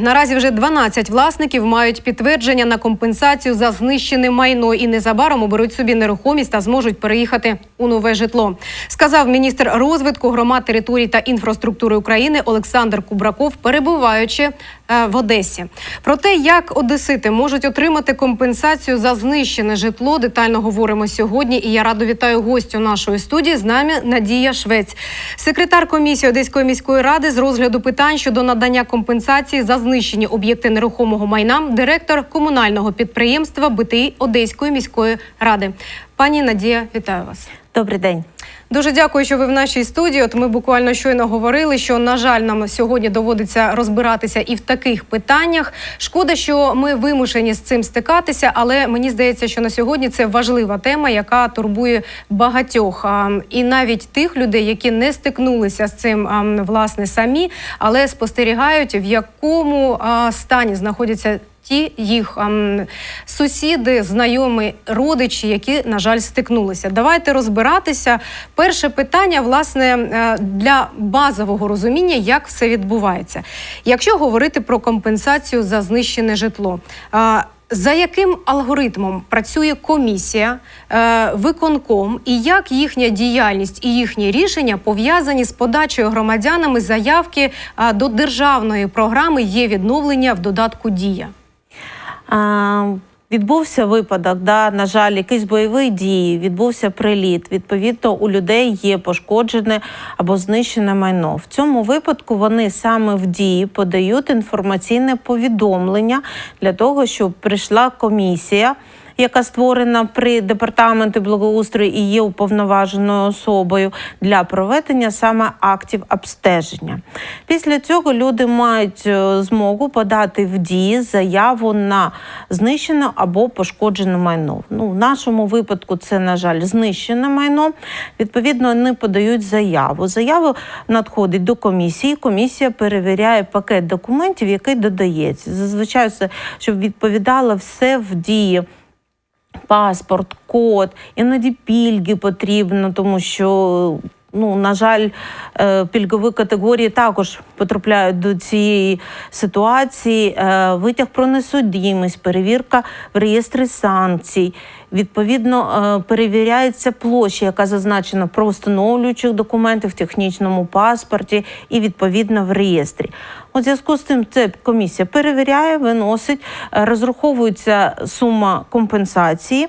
Наразі вже 12 власників мають підтвердження на компенсацію за знищене майно і незабаром оберуть собі нерухомість та зможуть переїхати у нове житло. Сказав міністр розвитку громад територій та інфраструктури України Олександр Кубраков, перебуваючи в Одесі. Про те, як одесити можуть отримати компенсацію за знищене житло, детально говоримо сьогодні. І я радо вітаю гостю нашої студії. З нами Надія Швець, секретар комісії Одеської міської ради з розгляду питань щодо надання компенсації за знищені об'єкти нерухомого майна, директор комунального підприємства БТІ Одеської міської ради. Пані Надія, вітаю вас. Добрий день. Дуже дякую, що ви в нашій студії. От ми буквально щойно говорили, що на жаль, нам сьогодні доводиться розбиратися і в таких питаннях. Шкода, що ми вимушені з цим стикатися, але мені здається, що на сьогодні це важлива тема, яка турбує багатьох, і навіть тих людей, які не стикнулися з цим власне самі, але спостерігають, в якому стані знаходяться ті їх ам, сусіди, знайомі, родичі, які, на жаль, стикнулися. Давайте розбиратися. Перше питання, власне, е, для базового розуміння, як все відбувається. Якщо говорити про компенсацію за знищене житло. За яким алгоритмом працює комісія, е, виконком, і як їхня діяльність і їхні рішення пов'язані з подачею громадянами заявки а, до державної програми є відновлення в додатку Дія? Відбувся випадок, да, на жаль, якийсь бойовий дії, відбувся приліт. Відповідно, у людей є пошкоджене або знищене майно. В цьому випадку вони саме в дії подають інформаційне повідомлення для того, щоб прийшла комісія. Яка створена при департаменті благоустрою і є уповноваженою особою для проведення саме актів обстеження. Після цього люди мають е, змогу подати в дії заяву на знищене або пошкоджене майно. Ну, в нашому випадку це, на жаль, знищене майно. Відповідно, вони подають заяву. Заява надходить до комісії. Комісія перевіряє пакет документів, який додається. Зазвичай це щоб відповідало все в дії паспорт, код, іноді пільги потрібно, тому що. Ну, на жаль, е, пільгові категорії також потрапляють до цієї ситуації. Е, Витяг про несудимість, перевірка в реєстрі санкцій. Відповідно, е, перевіряється площа, яка зазначена про встановлюючих документів в технічному паспорті і відповідно в реєстрі. У зв'язку з тим, це комісія перевіряє, виносить, розраховується сума компенсації.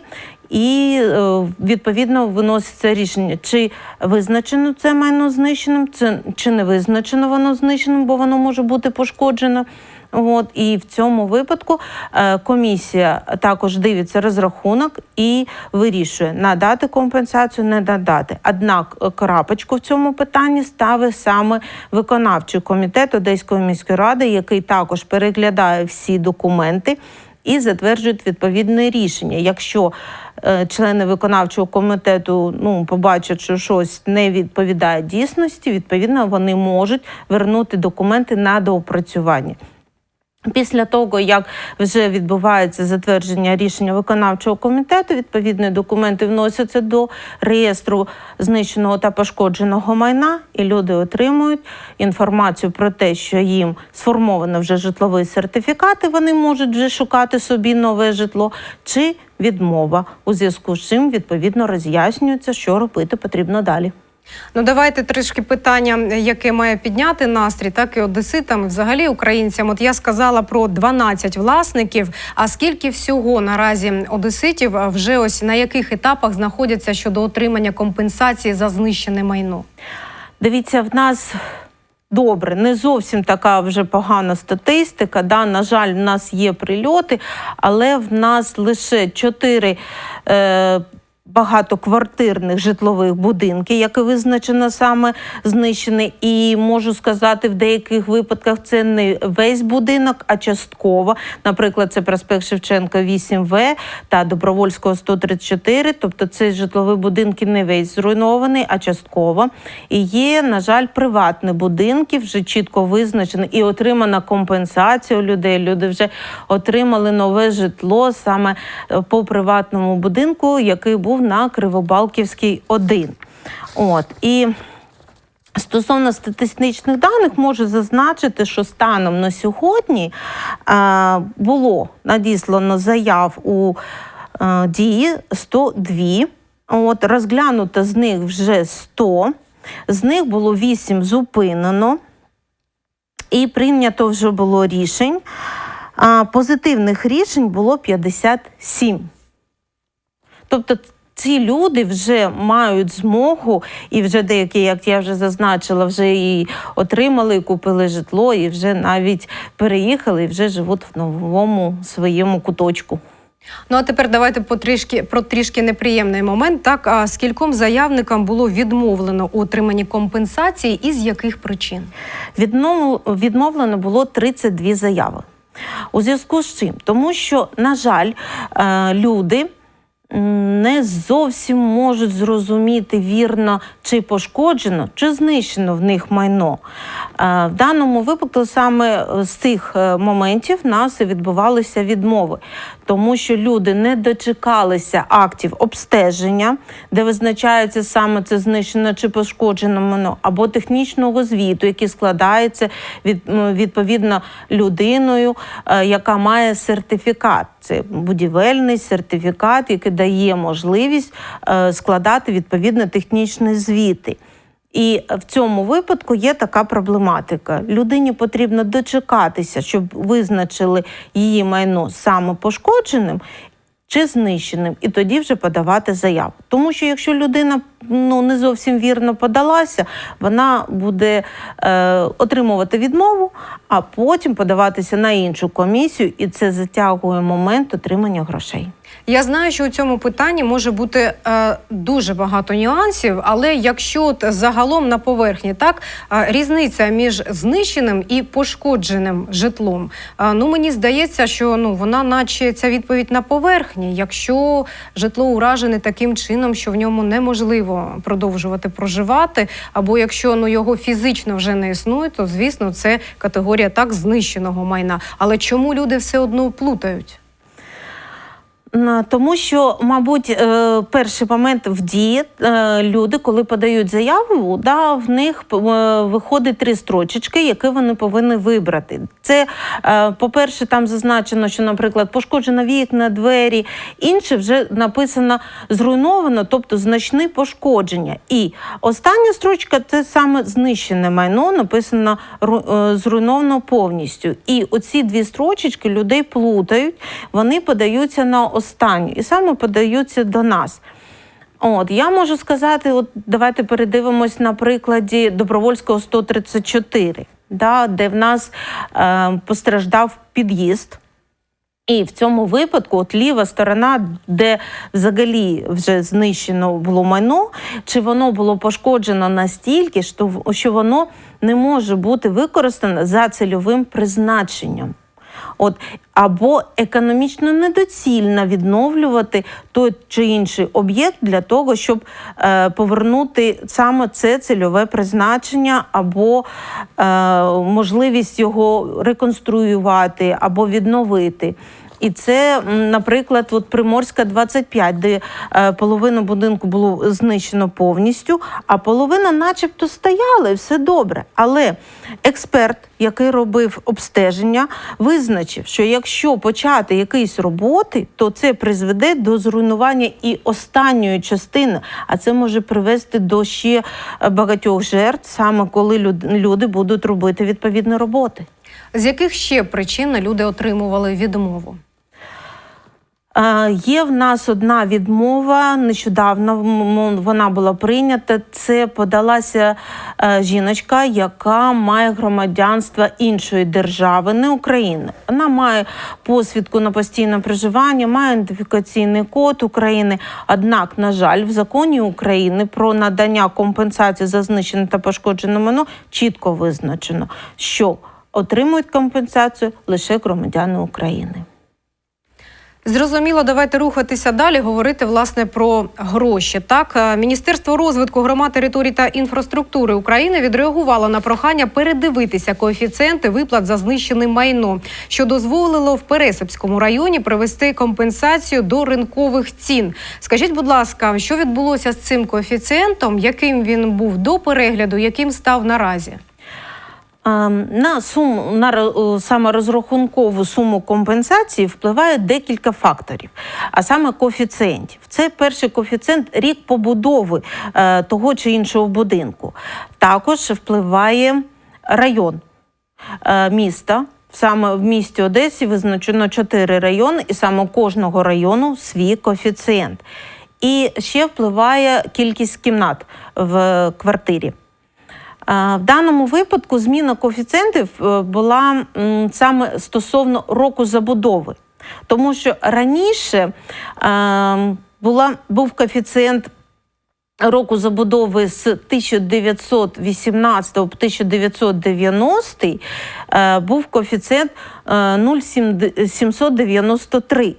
І е, відповідно виноситься рішення, чи визначено це майно знищеним, чи не визначено воно знищеним, бо воно може бути пошкоджено. От і в цьому випадку е, комісія також дивиться розрахунок і вирішує надати компенсацію, не надати. Однак е, крапочку в цьому питанні ставить саме виконавчий комітет Одеської міської ради, який також переглядає всі документи і затверджують відповідне рішення. Якщо члени виконавчого комітету ну побачать, що щось не відповідає дійсності, відповідно вони можуть вернути документи на доопрацювання. Після того, як вже відбувається затвердження рішення виконавчого комітету, відповідні документи вносяться до реєстру знищеного та пошкодженого майна, і люди отримують інформацію про те, що їм сформовано вже житловий сертифікат, і вони можуть вже шукати собі нове житло, чи відмова, у зв'язку з чим відповідно роз'яснюється, що робити потрібно далі. Ну давайте трішки питання, яке має підняти настрій, так і одеситам, і взагалі українцям. От я сказала про 12 власників. А скільки всього наразі одеситів вже ось на яких етапах знаходяться щодо отримання компенсації за знищене майно? Дивіться, в нас добре, не зовсім така вже погана статистика. Да? На жаль, в нас є прильоти, але в нас лише чотири. Е, Багатоквартирних житлових будинків, які визначено саме знищені, і можу сказати, в деяких випадках це не весь будинок, а частково. Наприклад, це проспект Шевченка 8В та Добровольського 134. Тобто це житлові будинки не весь зруйнований, а частково. І є, на жаль, приватні будинки, вже чітко визначені і отримана компенсація у людей. Люди вже отримали нове житло саме е, по приватному будинку, який був на Кривобалківській 1. От і Стосовно статистичних даних, можу зазначити, що станом на сьогодні е, було надіслано заяв у е, дії 102. От, розглянуто з них вже 100, з них було 8 зупинено, і прийнято вже було рішень. Позитивних рішень було 57. Тобто ці люди вже мають змогу, і вже деякі, як я вже зазначила, вже і отримали, і купили житло, і вже навіть переїхали, і вже живуть в новому своєму куточку. Ну а тепер давайте потрішки про трішки неприємний момент. Так а скільком заявникам було відмовлено у отриманні компенсації і з яких причин? Відмов- Відмовлено було 32 заяви. У зв'язку з чим? Тому що, на жаль, е, люди не зовсім можуть зрозуміти вірно, чи пошкоджено, чи знищено в них майно. Е, В даному випадку саме з цих е, моментів нас і відбувалися відмови, тому що люди не дочекалися актів обстеження, де визначається саме це знищено чи пошкоджено майно, або технічного звіту, який складається від, відповідно людиною, е, яка має сертифікат. Це будівельний сертифікат, який дає можливість е, складати відповідно технічні звіти. І в цьому випадку є така проблематика. Людині потрібно дочекатися, щоб визначили її майно саме пошкодженим чи знищеним, і тоді вже подавати заяву. Тому що якщо людина ну не зовсім вірно подалася, вона буде е, отримувати відмову, а потім подаватися на іншу комісію, і це затягує момент отримання грошей. Я знаю, що у цьому питанні може бути е, дуже багато нюансів, але якщо от загалом на поверхні так е, різниця між знищеним і пошкодженим житлом, е, ну мені здається, що ну вона, наче ця відповідь на поверхні. Якщо житло уражене таким чином, що в ньому неможливо продовжувати проживати, або якщо ну його фізично вже не існує, то звісно це категорія так знищеного майна. Але чому люди все одно плутають? На- Тому що, мабуть, е, перший момент в дії е, люди, коли подають заяву, да, в них е, виходить три строчечки, які вони повинні вибрати. Це, е, по-перше, там зазначено, що, наприклад, пошкоджено вікна, двері, інше вже написано зруйновано, тобто значні пошкодження. І остання строчка це саме знищене майно, написано ру- е, зруйновано повністю. І оці дві строчечки людей плутають, вони подаються на останню і саме подаються до нас. От я можу сказати, от давайте передивимось на прикладі Добровольського 134, да, де в нас е, постраждав під'їзд. І в цьому випадку, от ліва сторона, де взагалі вже знищено було майно, чи воно було пошкоджено настільки, що, воно не може бути використане за цільовим призначенням. От, або економічно недоцільно відновлювати той чи інший об'єкт для того, щоб е, повернути саме це цільове призначення, або е, можливість його реконструювати, або відновити. І це, наприклад, от Приморська 25, де е, половина будинку було знищено повністю, а половина, начебто, стояла, і все добре. Але експерт, який робив обстеження, визначив, що якщо почати якісь роботи, то це призведе до зруйнування і останньої частини, а це може привести до ще е, багатьох жертв, саме коли люди будуть робити відповідні роботи. З яких ще причин люди отримували відмову? Е, Є в нас одна відмова. Нещодавно вона була прийнята. Це подалася е, жіночка, яка має громадянство іншої держави, не України. Вона має посвідку на постійне проживання, має ідентифікаційний код України. Однак, на жаль, в законі України про надання компенсації за знищене та пошкоджене майно чітко визначено, що отримують компенсацію лише громадяни України. Зрозуміло, давайте рухатися далі, говорити власне про гроші. Так, е, Міністерство розвитку громад, територій та інфраструктури України відреагувало на прохання передивитися коефіцієнти виплат за знищене майно, що дозволило в Пересипському районі привести компенсацію до ринкових цін. Скажіть, будь ласка, що відбулося з цим коефіцієнтом? Яким він був до перегляду, яким став наразі? На суму на саме розрахункову суму компенсації впливає декілька факторів, а саме коефіцієнтів. Це перший коефіцієнт рік побудови е, того чи іншого будинку. Також впливає район е, міста. Саме в місті Одесі визначено чотири райони, і саме кожного району свій коефіцієнт. І ще впливає кількість кімнат в квартирі. В даному випадку зміна коефіцієнтів е, була саме стосовно року забудови, тому що раніше е, була, був коефіцієнт року забудови з 1918 по 1990 е, був коефіцієнт е, 0,793.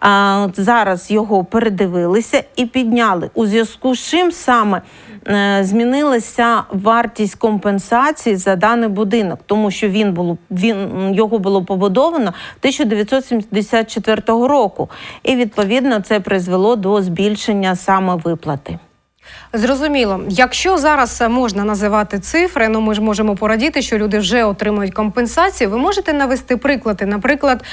А зараз його передивилися і підняли. У зв'язку з чим саме змінилася вартість компенсації за даний будинок, тому що він було він його було побудовано 1974 року, і відповідно це призвело до збільшення саме виплати. Зрозуміло, якщо зараз е, можна називати цифри, ну ми ж можемо порадіти, що люди вже отримують компенсацію. Ви можете навести приклади, наприклад,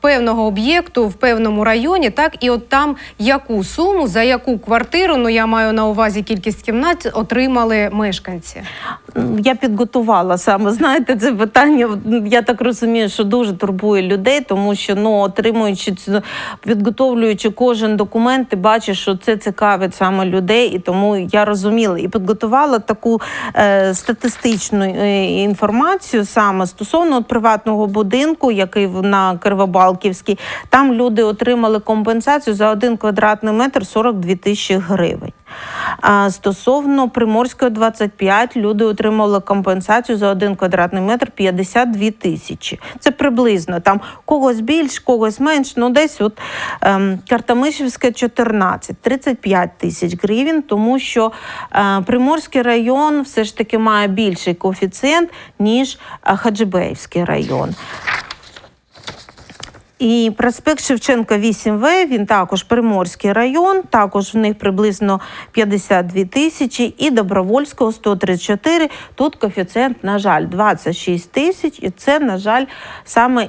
певного об'єкту в певному районі, так і от там яку суму за яку квартиру, ну я маю на увазі кількість кімнат, отримали мешканці. Я підготувала саме. Знаєте, це питання. Я так розумію, що дуже турбує людей, тому що ну отримуючи підготовлюючи кожен документ, ти бачиш, що це цікавить саме людей, і тому я розуміла і підготувала таку е, статистичну е, інформацію саме стосовно от приватного будинку, який на Кривобалківській. Там люди отримали компенсацію за один квадратний метр 42 тисячі гривень. А стосовно Приморської 25, люди отримали компенсацію за один квадратний метр 52 тисячі. Це приблизно там когось більш, когось менш. Ну десь от ем, Картамишівське 14, 35 тисяч гривень, тому що е, Приморський район все ж таки має більший коефіцієнт, ніж е, Хаджибеївський район. І проспект Шевченка 8В, він також Приморський район, також в них приблизно 52 тисячі, і Добровольського 134. Тут коефіцієнт, на жаль, 26 тисяч, і це, на жаль, саме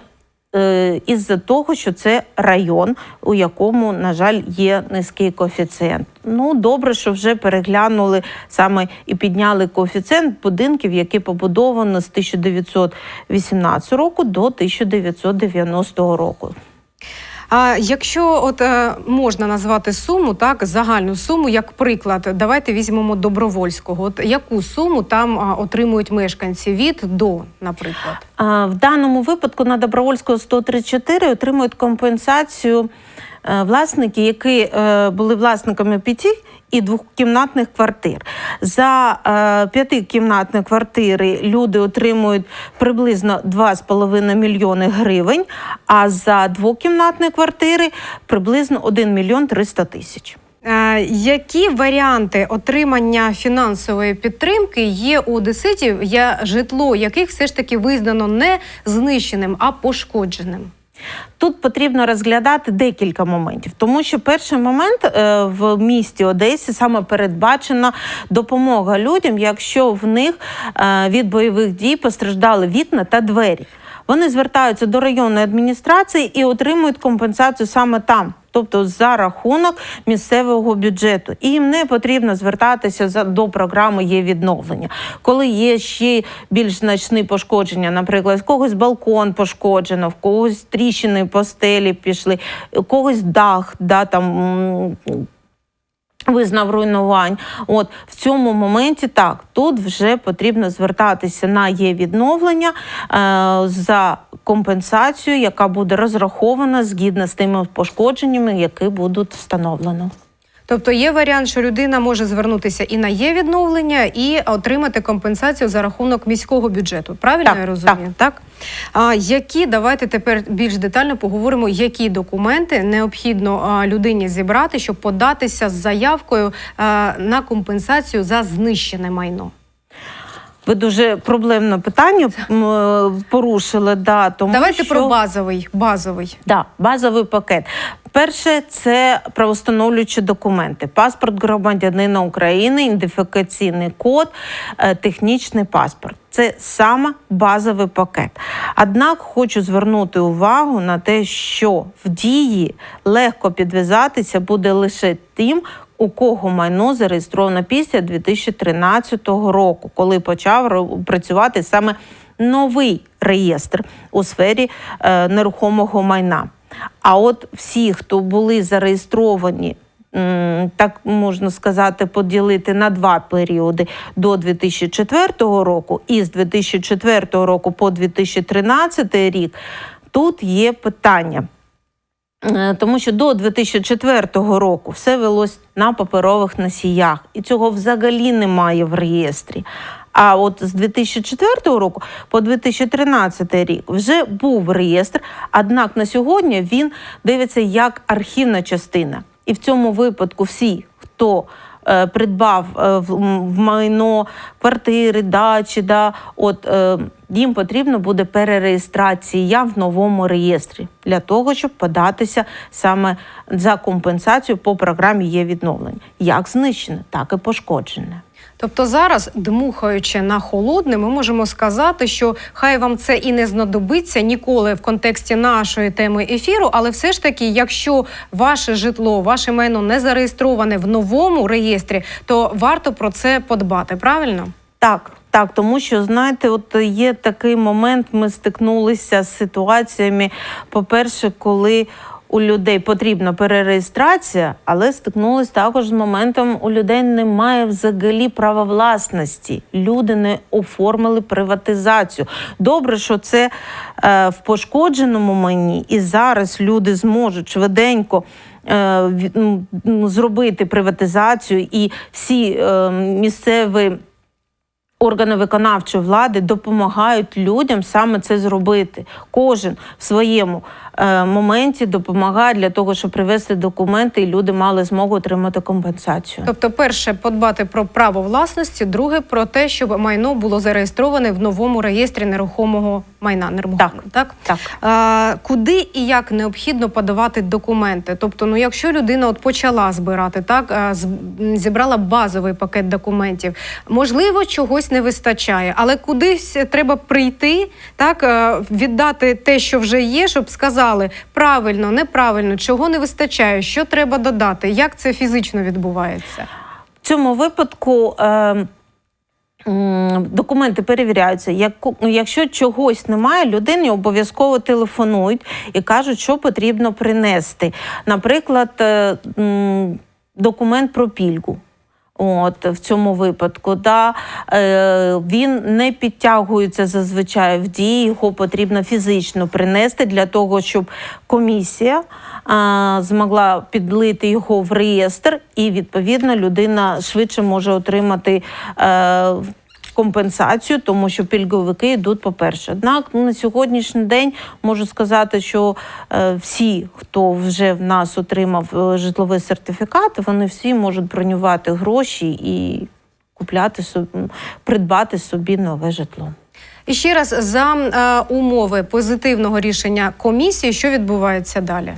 е, із-за того, що це район, у якому, на жаль, є низький коефіцієнт. Ну, добре, що вже переглянули саме і підняли коефіцієнт будинків, які побудовано з 1918 року до 1990 року. А якщо от е, можна назвати суму, так загальну суму, як приклад, давайте візьмемо добровольського. От яку суму там отримують мешканці від до, наприклад. В даному випадку на Добровольського 134 отримують компенсацію е, власники, які е, були власниками п'яти і двокімнатних квартир. За е, п'ятикімнатні квартири люди отримують приблизно 2,5 мільйони гривень, а за двокімнатні квартири приблизно 1 мільйон 300 тисяч. Е, які варіанти отримання фінансової підтримки є у одеситів, є житло яких все ж таки визнано не знищеним, а пошкодженим? Тут потрібно розглядати декілька моментів, тому що перший момент е, в місті Одесі саме передбачена допомога людям, якщо в них е, від бойових дій постраждали вікна та двері. Вони звертаються до районної адміністрації і отримують компенсацію саме там. Тобто за рахунок місцевого бюджету, і їм не потрібно звертатися за до програми є відновлення. Коли є ще більш значні пошкодження, наприклад, в когось балкон пошкоджено, в когось тріщини по стелі пішли, у когось дах, да там. Визнав руйнувань. От в цьому моменті так тут вже потрібно звертатися на є відновлення е, за компенсацію, яка буде розрахована згідно з тими пошкодженнями, які будуть встановлено. Тобто є варіант, що людина може звернутися і на є відновлення, і отримати компенсацію за рахунок міського бюджету. Правильно Так, я розумію? Так. А які давайте тепер більш детально поговоримо, які документи необхідно людині зібрати, щоб податися з заявкою на компенсацію за знищене майно. Ви дуже проблемне питання е, порушили. Да, тому Давайте що... про базовий. Базовий. Да, базовий пакет. Перше це правостановлюючі документи: паспорт громадянина України, ідентифікаційний код, е, технічний паспорт. Це саме базовий пакет. Однак хочу звернути увагу на те, що в дії легко підв'язатися буде лише тим, у кого майно зареєстровано після 2013 року, коли почав працювати саме новий реєстр у сфері е, нерухомого майна. А от всі, хто були зареєстровані, так можна сказати, поділити на два періоди до 2004 року і з 2004 року по 2013 рік, тут є питання. Е, Тому що до 2004 року все велось на паперових носіях, і цього взагалі немає в реєстрі. А от з 2004 року по 2013 рік вже був реєстр, однак на сьогодні він дивиться як архівна частина. І в цьому випадку всі, хто придбав е, в, майно квартири, дачі, да, от, е, їм потрібно буде перереєстрація в новому реєстрі для того, щоб податися саме за компенсацію по програмі є відновлення. Як знищене, так і пошкоджене. Тобто зараз, дмухаючи на холодне, ми можемо сказати, що хай вам це і не знадобиться ніколи в контексті нашої теми ефіру, але все ж таки, якщо ваше житло, ваше майно не зареєстроване в новому реєстрі, то варто про це подбати. Правильно? Так, так, тому що знаєте, от є такий момент, ми стикнулися з ситуаціями. По-перше, коли у людей потрібна перереєстрація, але стикнулися також з моментом, у людей немає взагалі права власності. Люди не оформили приватизацію. Добре, що це е, в пошкодженому майні, і зараз люди зможуть швиденько. е, Зробити приватизацію і всі е, місцеві органи виконавчої влади допомагають людям саме це зробити. Кожен в своєму е, моменті допомагає для того, щоб привести документи, і люди мали змогу отримати компенсацію. Тобто, перше подбати про право власності, друге про те, щоб майно було зареєстроване в новому реєстрі нерухомого майна. Нерухомого, так? Так. А, куди і як необхідно подавати документи? Тобто, ну якщо людина от почала збирати, так зібрала базовий пакет документів, можливо, чогось не вистачає, але кудись треба прийти, так віддати те, що вже є, щоб сказали правильно, неправильно, чого не вистачає, що треба додати, як це фізично відбувається. В цьому випадку. Е, Документи перевіряються. Якщо чогось немає, людині обов'язково телефонують і кажуть, що потрібно принести. Наприклад, е, документ про пільгу. От в цьому випадку, да, е, він не підтягується зазвичай в дії, його потрібно фізично принести для того, щоб комісія е, змогла підлити його в реєстр, і відповідно людина швидше може отримати. Е, Компенсацію, тому що пільговики йдуть по-перше. Однак ну, на сьогоднішній день можу сказати, що е, всі, хто вже в нас отримав е, житловий сертифікат, вони всі можуть бронювати гроші і купляти придбати собі нове житло. І ще раз за е, умови позитивного рішення комісії, що відбувається далі?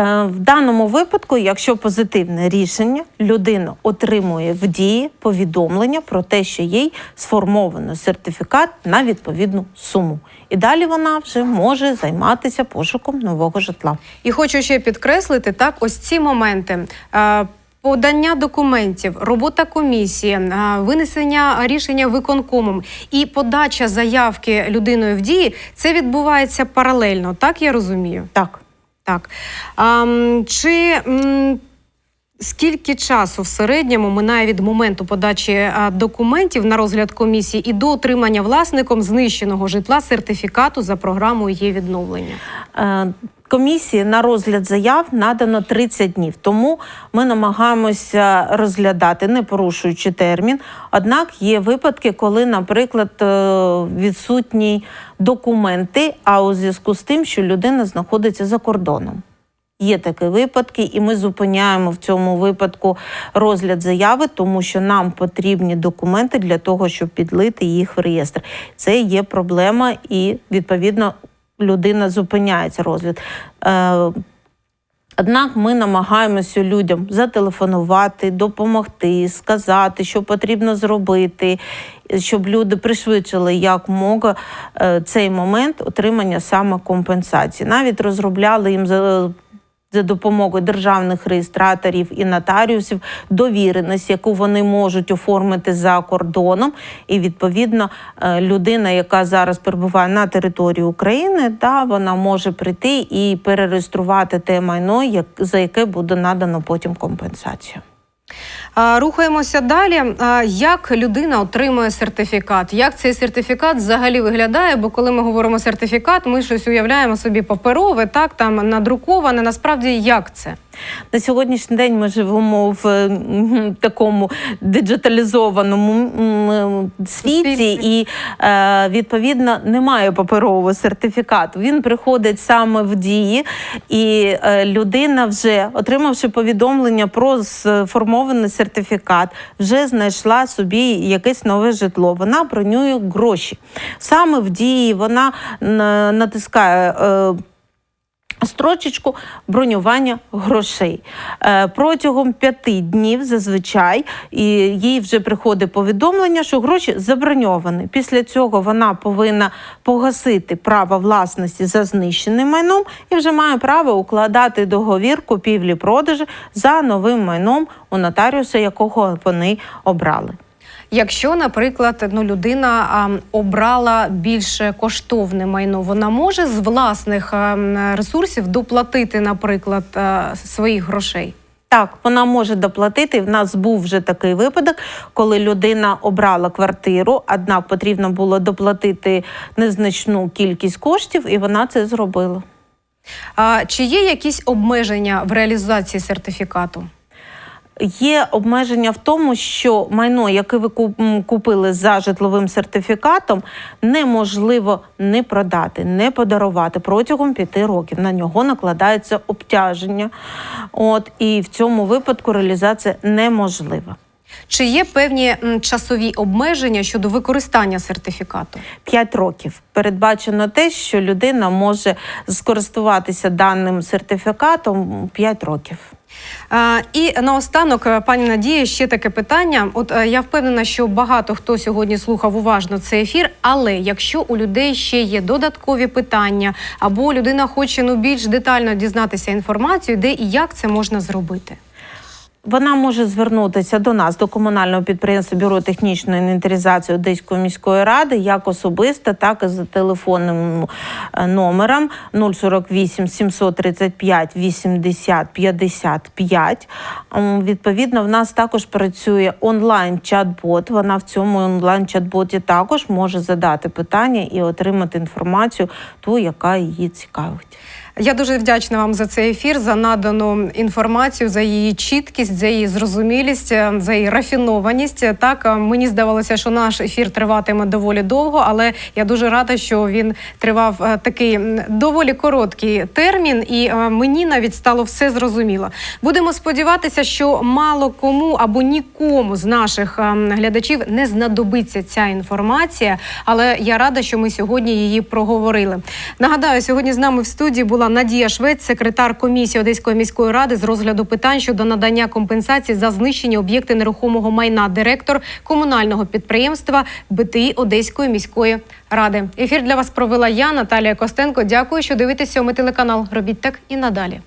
Е, В даному випадку, якщо позитивне рішення, людина отримує в дії повідомлення про те, що їй сформовано сертифікат на відповідну суму. І далі вона вже може займатися пошуком нового житла. І хочу ще підкреслити так, ось ці моменти. е, Подання документів, робота комісії, е, винесення рішення виконкомом і подача заявки людиною в дії це відбувається паралельно, так я розумію. Так. Так. А, чи м, Скільки часу в середньому минає від моменту подачі а, документів на розгляд комісії і до отримання власником знищеного житла сертифікату за програмою є відновлення? Комісії на розгляд заяв надано 30 днів, тому ми намагаємося розглядати, не порушуючи термін. Однак є випадки, коли, наприклад, е, відсутні документи, а у зв'язку з тим, що людина знаходиться за кордоном. Є такі випадки, і ми зупиняємо в цьому випадку розгляд заяви, тому що нам потрібні документи для того, щоб підлити їх в реєстр. Це є проблема, і відповідно людина зупиняється розгляд. Е, Однак ми намагаємося людям зателефонувати, допомогти, сказати, що потрібно зробити, щоб люди пришвидшили як мога е, цей момент отримання саме компенсації. Навіть розробляли їм за. Допомогою державних реєстраторів і нотаріусів довіреність, яку вони можуть оформити за кордоном, і відповідно е, людина, яка зараз перебуває на території України, та вона може прийти і перереєструвати те майно, як за яке буде надано потім компенсацію. Рухаємося далі. Як людина отримує сертифікат? Як цей сертифікат взагалі виглядає? Бо коли ми говоримо сертифікат, ми щось уявляємо собі паперове, так там надруковане. Насправді як це? На сьогоднішній день ми живемо в такому диджиталізованому світі, і е, відповідно немає паперового сертифікату. Він приходить саме в дії, і е, людина, вже отримавши повідомлення про сформований сертифікат, вже знайшла собі якесь нове житло. Вона бронює гроші. Саме в дії вона н- натискає. Строчечку бронювання грошей Е, протягом п'яти днів зазвичай і їй вже приходить повідомлення, що гроші заброньовані. Після цього вона повинна погасити право власності за знищеним майном і вже має право укладати договір купівлі-продажу за новим майном у нотаріуса, якого вони обрали. Якщо, наприклад, ну, людина а, обрала більш коштовне майно, вона може з власних а, ресурсів доплатити, наприклад, а, своїх грошей. Так, вона може доплатити. В нас був вже такий випадок, коли людина обрала квартиру, однак потрібно було доплатити незначну кількість коштів, і вона це зробила. А, чи є якісь обмеження в реалізації сертифікату? Є обмеження в тому, що майно, яке ви купили за житловим сертифікатом, неможливо не продати, не подарувати протягом п'яти років. На нього накладається обтяження. От і в цьому випадку реалізація неможлива. Чи є певні часові обмеження щодо використання сертифікату? 5 років передбачено те, що людина може скористуватися даним сертифікатом 5 років. І наостанок, е, пані Надія, ще таке питання. От е, я впевнена, що багато хто сьогодні слухав уважно цей ефір. Але якщо у людей ще є додаткові питання, або людина хоче ну більш детально дізнатися інформацію, де і як це можна зробити? Вона може звернутися до нас, до комунального підприємства Бюро технічної інвентаризації Одеської міської ради, як особисто, так і за телефонним е, номером 048 735 80 55. М, Відповідно, в нас також працює онлайн-чат-бот. Вона в цьому онлайн-чат-боті також може задати питання і отримати інформацію, ту, яка її цікавить. Я дуже вдячна вам за цей ефір, за надану інформацію, за її чіткість, за її зрозумілість, е, за її рафінованість. Так е, мені здавалося, що наш ефір триватиме доволі довго, але я дуже рада, що він тривав е, такий доволі короткий термін, і е, мені навіть стало все зрозуміло. Будемо сподіватися, що мало кому або нікому з наших е, глядачів не знадобиться ця інформація, але я рада, що ми сьогодні її проговорили. Нагадаю, сьогодні з нами в студії була Надія Швець, секретар комісії Одеської міської ради з розгляду питань щодо надання компенсації за знищені об'єкти нерухомого майна, директор комунального підприємства БТІ Одеської міської ради. Ефір для вас провела я, Наталія Костенко. Дякую, що дивитеся. Ми телеканал. Робіть так і надалі.